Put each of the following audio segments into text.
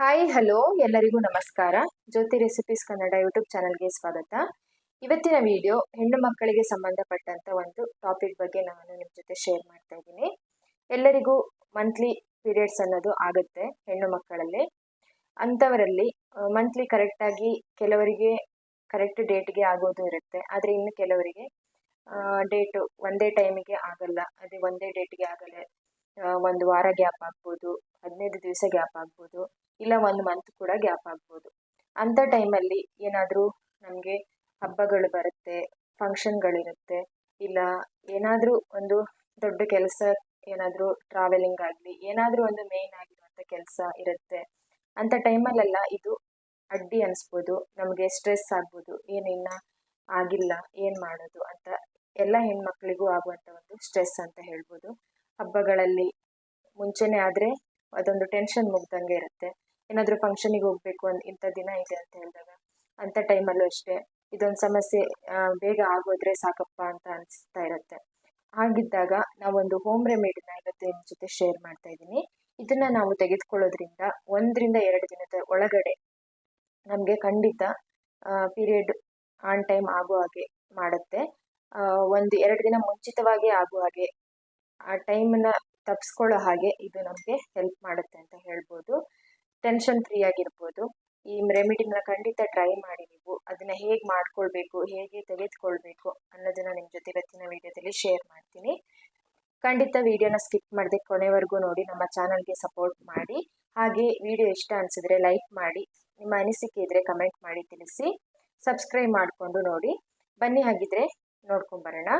Hi hello ಎಲ್ಲರಿಗೂ ನಮಸ್ಕಾರ. ಜ್ಯೋತಿ recipes Kannada YouTube ಚಾನಲ್ಗೆ ಸ್ವಾಗತ. ಇವತ್ತಿನ ವಿಡಿಯೋ ಹೆಣ್ಣು ಮಕ್ಕಳಿಗೆ ಸಂಬಂಧಪಟ್ಟಂತ ಒಂದು ಟಾಪಿಕ್ ಬಗ್ಗೆ ನಾನು ನಿಮ್ಮ ಜೊತೆ ಶೇರ್ ಮಾಡ್ತಾ ಇದ್ದೀನಿ. ಎಲ್ಲರಿಗೂ ಮಂತ್ಲಿ ಪೀರಿಯಡ್ಸ್ ಅನ್ನೋದು ಆಗುತ್ತೆ ಹೆಣ್ಣು ಮಕ್ಕಳಲ್ಲಿ. ಅಂಥವರಲ್ಲಿ ಮಂತ್ಲಿ ಕರೆಕ್ಟಾಗಿ ಕೆಲವರಿಗೆ ಕರೆಕ್ಟ್ ಡೇಟ್ಗೆ ಆಗೋದು ಇರುತ್ತೆ. ಆದರೆ ಇನ್ನು ಕೆಲವರಿಗೆ ಡೇಟು ಒಂದೇ ಟೈಮಿಗೆ ಆಗಲ್ಲ. ಅದೇ ಒಂದೇ ಡೇಟ್ಗೆ ಆಗಲ್ಲ. ಒಂದು ವಾರ ಗ್ಯಾಪ್ ಆಗ್ಬೋದು, ಹದಿನೈದು ದಿವಸ ಗ್ಯಾಪ್ ಆಗ್ಬೋದು. ಇಲ್ಲ ಒಂದು ಮಂತ್ ಕೂಡ ಗ್ಯಾಪ್ ಆಗ್ಬೋದು. ಅಂಥ ಟೈಮಲ್ಲಿ ಏನಾದರೂ ನಮಗೆ ಹಬ್ಬಗಳು ಬರುತ್ತೆ ಫಂಕ್ಷನ್ಗಳಿರುತ್ತೆ ಇಲ್ಲ ಏನಾದರೂ ಒಂದು ದೊಡ್ಡ ಕೆಲಸ ಏನಾದರೂ ಟ್ರಾವೆಲಿಂಗ್ ಆಗಲಿ, ಏನಾದರೂ ಒಂದು ಮೇನ್ ಆಗಿರುವಂಥ ಕೆಲಸ ಇರುತ್ತೆ. ಅಂಥ ಟೈಮಲ್ಲೆಲ್ಲ ಇದು ಅಡ್ಡಿ ಅನಿಸ್ಬೋದು, ನಮಗೆ ಸ್ಟ್ರೆಸ್ ಆಗ್ಬೋದು ಏನಿನ್ನ ಆಗಿಲ್ಲ, ಏನು ಮಾಡೋದು ಅಂತ ಎಲ್ಲ ಹೆಣ್ಮಕ್ಳಿಗೂ ಆಗುವಂಥ ಒಂದು ಸ್ಟ್ರೆಸ್ ಅಂತ ಹೇಳ್ಬೋದು. ಹಬ್ಬಗಳಲ್ಲಿ ಮುಂಚೆನೇ ಆದರೆ ಅದೊಂದು ಟೆನ್ಷನ್ ಮುಗ್ದಂಗೆ ಇರುತ್ತೆ. ಏನಾದರೂ ಫಂಕ್ಷನಿಗೆ ಹೋಗಬೇಕು ಅಂತ ಇಂಥ ದಿನ ಇದೆ ಅಂತ ಹೇಳಿದಾಗ, ಅಂಥ ಟೈಮಲ್ಲೂ ಅಷ್ಟೇ, ಇದೊಂದು ಸಮಸ್ಯೆ ಬೇಗ ಆಗೋದ್ರೆ ಸಾಕಪ್ಪ ಅಂತ ಅನಿಸ್ತಾ ಇರುತ್ತೆ. ಹಾಗಿದ್ದಾಗ ನಾವೊಂದು ಹೋಮ್ ರೆಮಿಡಿನ ಇವತ್ತು ನಿಮ್ಮ ಜೊತೆ ಶೇರ್ ಮಾಡ್ತಾ ಇದ್ದೀನಿ. ಇದನ್ನು ನಾವು ತೆಗೆದುಕೊಳ್ಳೋದ್ರಿಂದ ಒಂದರಿಂದ ಎರಡು ದಿನದ ಒಳಗಡೆ ನಮಗೆ ಖಂಡಿತ ಪೀರಿಯಡ್ ಆನ್ ಟೈಮ್ ಆಗೋ ಹಾಗೆ ಮಾಡುತ್ತೆ. ಒಂದು ಎರಡು ದಿನ ಮುಂಚಿತವಾಗಿ ಆಗುವ ಹಾಗೆ, ಆ ಟೈಮನ್ನ ತಪ್ಪಿಸ್ಕೊಳ್ಳೋ ಹಾಗೆ ಇದು ನಮಗೆ ಹೆಲ್ಪ್ ಮಾಡುತ್ತೆ ಅಂತ ಹೇಳ್ಬೋದು. ಟೆನ್ಷನ್ ಫ್ರೀ ಆಗಿರ್ಬೋದು. ಈ ರೆಮಿಡಿನ ಖಂಡಿತ ಟ್ರೈ ಮಾಡಿ ನೀವು. ಅದನ್ನು ಹೇಗೆ ಮಾಡ್ಕೊಳ್ಬೇಕು, ಹೇಗೆ ತೆಗೆದುಕೊಳ್ಬೇಕು ಅನ್ನೋದನ್ನು ನಿಮ್ಮ ಜೊತೆ ಇವತ್ತಿನ ವಿಡಿಯೋದಲ್ಲಿ ಶೇರ್ ಮಾಡ್ತೀನಿ. ಖಂಡಿತ ವಿಡಿಯೋನ ಸ್ಕಿಪ್ ಮಾಡದೆ ಕೊನೆವರೆಗೂ ನೋಡಿ, ನಮ್ಮ ಚಾನಲ್ಗೆ ಸಪೋರ್ಟ್ ಮಾಡಿ. ಹಾಗೆ ವಿಡಿಯೋ ಇಷ್ಟ ಅನಿಸಿದ್ರೆ ಲೈಕ್ ಮಾಡಿ, ನಿಮ್ಮ ಅನಿಸಿಕೆ ಇದ್ದರೆ ಕಮೆಂಟ್ ಮಾಡಿ ತಿಳಿಸಿ. ಸಬ್ಸ್ಕ್ರೈಬ್ ಮಾಡಿಕೊಂಡು ನೋಡಿ. ಬನ್ನಿ ಹಾಗಿದ್ರೆ ನೋಡ್ಕೊಂಬರೋಣ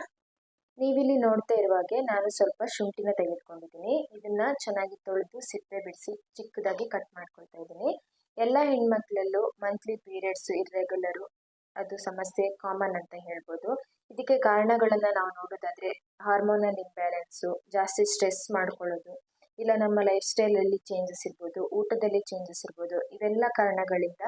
ನೀವಿಲ್ಲಿ ನೋಡ್ತಾ ಇರುವಾಗೆ ನಾನು ಸ್ವಲ್ಪ ಶುಂಠಿನ ತೆಗೆದುಕೊಂಡಿದ್ದೀನಿ. ಇದನ್ನ ಚೆನ್ನಾಗಿ ತೊಳೆದು ಸಿಪ್ಪೆ ಬಿಡಿಸಿ ಚಿಕ್ಕದಾಗಿ ಕಟ್ ಮಾಡ್ಕೊಳ್ತಾ ಇದ್ದೀನಿ. ಎಲ್ಲ ಹೆಣ್ಮಕ್ಳಲ್ಲೂ ಮಂತ್ಲಿ ಪೀರಿಯಡ್ಸ್ ಇರ್ರೆಗ್ಯುಲರು ಅದು ಸಮಸ್ಯೆ ಕಾಮನ್ ಅಂತ ಹೇಳ್ಬೋದು. ಇದಕ್ಕೆ ಕಾರಣಗಳನ್ನು ನಾವು ನೋಡೋದಾದ್ರೆ ಹಾರ್ಮೋನಲ್ ಇಂಬ್ಯಾಲೆನ್ಸು ಜಾಸ್ತಿ ಸ್ಟ್ರೆಸ್ ಮಾಡ್ಕೊಳ್ಳೋದು, ಇಲ್ಲ ನಮ್ಮ ಲೈಫ್ ಸ್ಟೈಲಲ್ಲಿ ಚೇಂಜಸ್ ಇರ್ಬೋದು, ಊಟದಲ್ಲಿ ಚೇಂಜಸ್ ಇರ್ಬೋದು, ಇವೆಲ್ಲ ಕಾರಣಗಳಿಂದ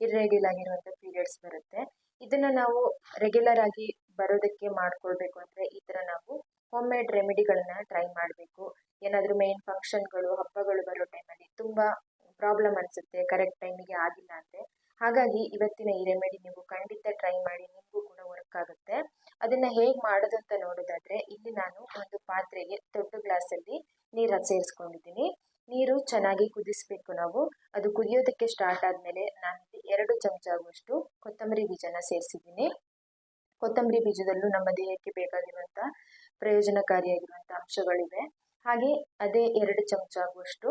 ಇರ್ರೆಗ್ಯುಲರ್ ಆಗಿರುವಂಥ ಪೀರಿಯಡ್ಸ್ ಬರುತ್ತೆ. ಇದನ್ನು ನಾವು ರೆಗ್ಯುಲರ್ ಆಗಿ ಬರೋದಕ್ಕೆ ಮಾಡ್ಕೊಳ್ಬೇಕು ಅಂದರೆ ಈ ಥರ ನಾವು ಹೋಮ್ ಮೇಡ್ ರೆಮಿಡಿಗಳನ್ನ ಟ್ರೈ ಮಾಡಬೇಕು. ಏನಾದರೂ ಮೇನ್ ಫಂಕ್ಷನ್ಗಳು ಹಬ್ಬಗಳು ಬರೋ ಟೈಮಲ್ಲಿ ತುಂಬ ಪ್ರಾಬ್ಲಮ್ ಅನಿಸುತ್ತೆ ಕರೆಕ್ಟ್ ಟೈಮಿಗೆ ಆಗಿಲ್ಲ ಅಂದರೆ. ಹಾಗಾಗಿ ಇವತ್ತಿನ ಈ ರೆಮಿಡಿ ನೀವು ಖಂಡಿತ ಟ್ರೈ ಮಾಡಿ, ನಿಮಗೂ ಕೂಡ ವರ್ಕ್ ಆಗುತ್ತೆ. ಅದನ್ನು ಹೇಗೆ ಮಾಡೋದು ಅಂತ ನೋಡೋದಾದರೆ, ಇಲ್ಲಿ ನಾನು ಒಂದು ಪಾತ್ರೆಗೆ ದೊಡ್ಡ ಗ್ಲಾಸಲ್ಲಿ ನೀರನ್ನು ಸೇರಿಸ್ಕೊಂಡಿದ್ದೀನಿ. ನೀರು ಚೆನ್ನಾಗಿ ಕುದಿಸ್ಬೇಕು ನಾವು. ಅದು ಕುದಿಯೋದಕ್ಕೆ ಸ್ಟಾರ್ಟ್ ಆದಮೇಲೆ ನಾನು ಎರಡು ಚಮಚ ಆಗುವಷ್ಟು ಕೊತ್ತಂಬರಿ ಬೀಜನ ಸೇರಿಸಿದ್ದೀನಿ. ಕೊತ್ತಂಬರಿ ಬೀಜದಲ್ಲೂ ನಮ್ಮ ದೇಹಕ್ಕೆ ಬೇಕಾಗಿರುವಂಥ ಪ್ರಯೋಜನಕಾರಿಯಾಗಿರುವಂಥ ಅಂಶಗಳಿವೆ. ಹಾಗೆ ಅದೇ ಎರಡು ಚಮಚ ಆಗುವಷ್ಟು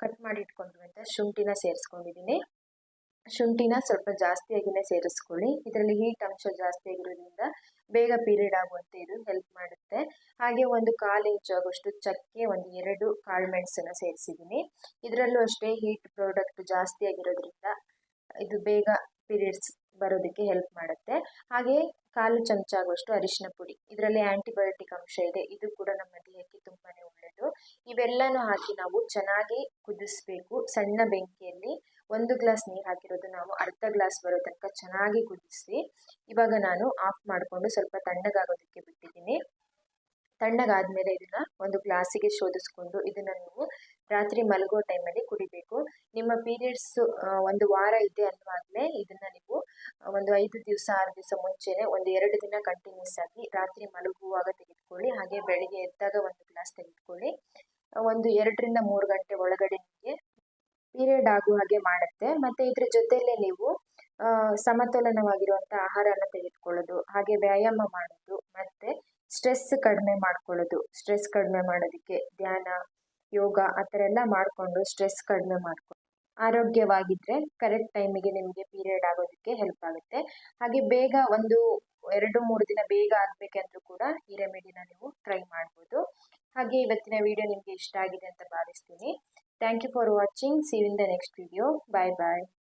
ಕಟ್ ಮಾಡಿ ಇಟ್ಕೊಂಡಿರುವಂಥ ಶುಂಠಿನ ಸೇರಿಸ್ಕೊಂಡಿದ್ದೀನಿ. ಶುಂಠಿನ ಸ್ವಲ್ಪ ಜಾಸ್ತಿಯಾಗಿನೇ ಸೇರಿಸ್ಕೊಳ್ಳಿ. ಇದರಲ್ಲಿ ಹೀಟ್ ಅಂಶ ಜಾಸ್ತಿ ಆಗಿರೋದ್ರಿಂದ ಬೇಗ ಪೀರಿಯಡ್ ಆಗುವಂತೆ ಇದು ಹೆಲ್ಪ್ ಮಾಡುತ್ತೆ. ಹಾಗೆ ಒಂದು ಕಾಲು ಇಂಚು ಆಗುವಷ್ಟು ಚಕ್ಕೆ, ಒಂದು ಎರಡು ಕಾಳು ಮೆಣಸನ್ನು ಸೇರಿಸಿದ್ದೀನಿ. ಇದರಲ್ಲೂ ಅಷ್ಟೇ ಹೀಟ್ ಪ್ರಾಡಕ್ಟ್ ಜಾಸ್ತಿ ಆಗಿರೋದ್ರಿಂದ ಇದು ಬೇಗ ಪೀರಿಯಡ್ಸ್ ಬರೋದಕ್ಕೆ ಹೆಲ್ಪ್ ಮಾಡುತ್ತೆ. ಹಾಗೆ ಕಾಲು ಚಮಚ ಆಗುವಷ್ಟು ಅರಿಶಿನ ಪುಡಿ. ಇದರಲ್ಲಿ ಆ್ಯಂಟಿಬಯೋಟಿಕ್ ಅಂಶ ಇದೆ. ಇದು ಕೂಡ ನಮ್ಮ ದೇಹಕ್ಕೆ ತುಂಬಾ ಒಳ್ಳೆಯದು ಇವೆಲ್ಲನೂ ಹಾಕಿ ನಾವು ಚೆನ್ನಾಗಿ ಕುದಿಸ್ಬೇಕು. ಸಣ್ಣ ಬೆಂಕಿಯಲ್ಲಿ ಒಂದು ಗ್ಲಾಸ್ ನೀರು ಹಾಕಿರೋದು ನಾವು ಅರ್ಧ ಗ್ಲಾಸ್ ಬರೋ ತನಕ ಚೆನ್ನಾಗಿ ಕುದಿಸಿ ಇವಾಗ ನಾನು ಆಫ್ ಮಾಡಿಕೊಂಡು ಸ್ವಲ್ಪ ತಣ್ಣಗಾಗೋದಕ್ಕೆ ಬಿಟ್ಟಿದ್ದೀನಿ. ತಣ್ಣಗಾದ್ಮೇಲೆ ಇದನ್ನ ಒಂದು ಗ್ಲಾಸಿಗೆ ಶೋಧಿಸ್ಕೊಂಡು ಇದನ್ನ ನೀವು ರಾತ್ರಿ ಮಲಗೋ ಟೈಮಲ್ಲಿ ಕುಡಿಬೇಕು. ನಿಮ್ಮ ಪೀರಿಯಡ್ಸ್ ಒಂದು ವಾರ ಇದೆ ಅಲ್ವಾಗಲೇ ಇದನ್ನ ನೀವು ಒಂದು ಐದು ದಿವಸ, ಆರು ದಿವಸ ಮುಂಚೆನೆ ಒಂದು ಎರಡು ದಿನ ಕಂಟಿನ್ಯೂಸ್ ಆಗಿ ರಾತ್ರಿ ಮಲಗುವಾಗ ತೆಗೆದುಕೊಳ್ಳಿ. ಹಾಗೆ ಬೆಳಿಗ್ಗೆ ಎದ್ದಾಗ ಒಂದು ಗ್ಲಾಸ್ ತೆಗೆದುಕೊಳ್ಳಿ. ಒಂದು ಎರಡರಿಂದ ಮೂರು ಗಂಟೆ ಒಳಗಡೆ ನಿಮಗೆ ಪೀರಿಯಡ್ ಆಗುವ ಹಾಗೆ ಮಾಡುತ್ತೆ. ಮತ್ತು ಇದ್ರ ಜೊತೆಯಲ್ಲೇ ನೀವು ಸಮತೋಲನವಾಗಿರುವಂಥ ಆಹಾರನ ತೆಗೆದುಕೊಳ್ಳೋದು, ಹಾಗೆ ವ್ಯಾಯಾಮ ಮಾಡೋದು, ಮತ್ತು ಸ್ಟ್ರೆಸ್ ಕಡಿಮೆ ಮಾಡ್ಕೊಳ್ಳೋದು. ಸ್ಟ್ರೆಸ್ ಕಡಿಮೆ ಮಾಡೋದಕ್ಕೆ ಧ್ಯಾನ ಯೋಗ ಆ ಥರ ಎಲ್ಲ ಮಾಡಿಕೊಂಡು ಸ್ಟ್ರೆಸ್ ಕಡಿಮೆ ಮಾಡಿಕೊಂಡು ಆರೋಗ್ಯವಾಗಿದ್ದರೆ ಕರೆಕ್ಟ್ ಟೈಮಿಗೆ ನಿಮಗೆ ಪೀರಿಯಡ್ ಆಗೋದಕ್ಕೆ ಹೆಲ್ಪ್ ಆಗುತ್ತೆ. ಹಾಗೆ ಬೇಗ ಒಂದು ಎರಡು, ಮೂರು ದಿನ ಬೇಗ ಆಗಬೇಕಂದ್ರೂ ಕೂಡ ಈ ರೆಮಿಡಿನ ನೀವು ಟ್ರೈ ಮಾಡ್ಬೋದು. ಹಾಗೆ ಇವತ್ತಿನ ವಿಡಿಯೋ ನಿಮಗೆ ಇಷ್ಟ ಆಗಿದೆ ಅಂತ ಭಾವಿಸ್ತೀನಿ. Thank you for watching see in the next video bye bye